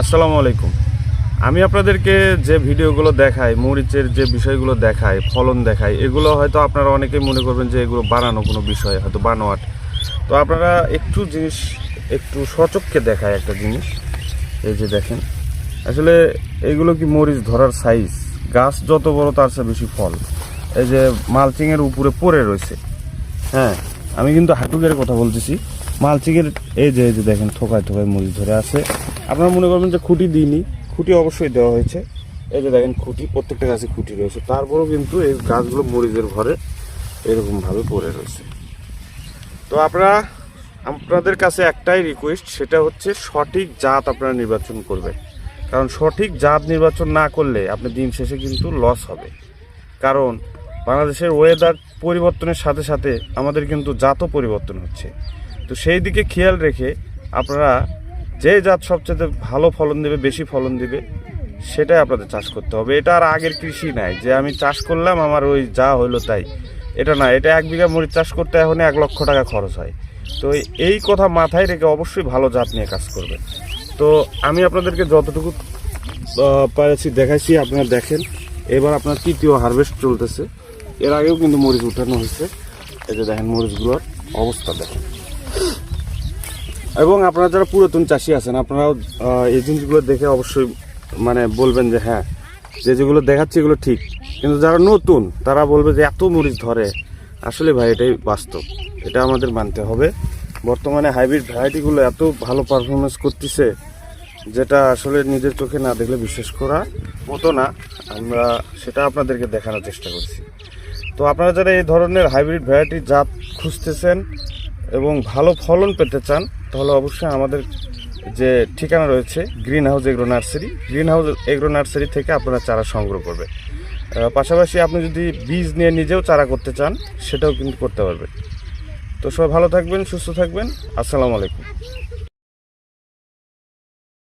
আসসালামু আলাইকুম। আমি আপনাদেরকে যে ভিডিওগুলো দেখাই, মরিচের যে বিষয়গুলো দেখাই, ফলন দেখাই, এগুলো হয়তো আপনারা অনেকেই মনে করবেন যে এগুলো বানানো কোনো বিষয়, হয়তো বানোয়াট। তো আপনারা একটু জিনিস একটু সচক্ষে দেখায় একটা জিনিস। এই যে দেখেন, আসলে এগুলো কি মরিচ ধরার সাইজ গাছ যত বড় তার চেয়ে বেশি ফল। এই যে মালচিংয়ের উপরে পড়ে রয়েছে। হ্যাঁ আমি কিন্তু হাঁটুকের কথা বলতেছি। মালচিংয়ের এই যে এই যে দেখেন, থোকায় থোকায় মরিচ ধরে আছে। আপনারা মনে করবেন যে খুঁটি দিইনি, খুঁটি অবশ্যই দেওয়া হয়েছে। এই যে দেখেন খুঁটি, প্রত্যেকটা গাছে খুঁটি রয়েছে। তারপরেও কিন্তু এই গাছগুলো মরিচের ঘরে এরকমভাবে পড়ে রয়েছে। তো আপনারা, আপনাদের কাছে একটাই রিকোয়েস্ট সেটা হচ্ছে সঠিক জাত আপনারা নির্বাচন করবেন। কারণ সঠিক জাত নির্বাচন না করলে আপনি দিন শেষে কিন্তু লস হবে। কারণ বাংলাদেশের ওয়েদার পরিবর্তনের সাথে সাথে আমাদের কিন্তু জাতও পরিবর্তন হচ্ছে। তো সেই দিকে খেয়াল রেখে আপনারা যে জাত সবচেয়ে ভালো ফলন দেবে, বেশি ফলন দিবে, সেটাই আপনাদের চাষ করতে হবে। এটা আর আগের কৃষি নাই। যে আমি চাষ করলাম, আমার ওই যা হলো তাই। এটা না, এটা এক বিঘা মরিচ চাষ করতে এখন এক লক্ষ টাকা খরচ হয়। তো এই কথা মাথায় রেখে অবশ্যই ভালো জাত নিয়ে কাজ করবেন। তো আমি আপনাদেরকে যতটুকু পেরেছি দেখাইছি, আপনারা দেখেন। এবার আপনার তৃতীয় হারভেস্ট চলতেছে। এর আগেও কিন্তু মরিচ উঠানো হয়েছে। এই যে দেখেন মরিচগুলোর অবস্থা দেখেন। এবং আপনারা যারা পুরাতন চাষি আছেন, আপনারাও এই জিনিসগুলো দেখে অবশ্যই মানে বলবেন যে হ্যাঁ যে যেগুলো দেখাচ্ছে এগুলো ঠিক। কিন্তু যারা নতুন, তারা বলবে যে এত মরিচ ধরে। আসলে ভাই, এটাই বাস্তব। এটা আমাদের মানতে হবে। বর্তমানে হাইব্রিড ভ্যারাইটিগুলো এত ভালো পারফরমেন্স করতেছে, যেটা আসলে নিজের চোখে না দেখলে বিশ্বাস করা মতো না। আমরা সেটা আপনাদেরকে দেখানোর চেষ্টা করছি। তো আপনারা যারা এই ধরনের হাইব্রিড ভ্যারাইটি জাত খুঁজতেছেন এবং ভালো ফলন পেতে চান, তাহলে অবশ্যই আমাদের যে ঠিকানা রয়েছে green house agro nursery green house agro nursery থেকে আপনারা চারা সংগ্রহ করবে। পাশাপাশি আপনি যদি বীজ নিয়ে নিজেও চারা করতে চান, সেটাও কিন্তু করতে পারবেন। তো সবাই ভালো থাকবেন, সুস্থ থাকবেন, আসসালামু আলাইকুম।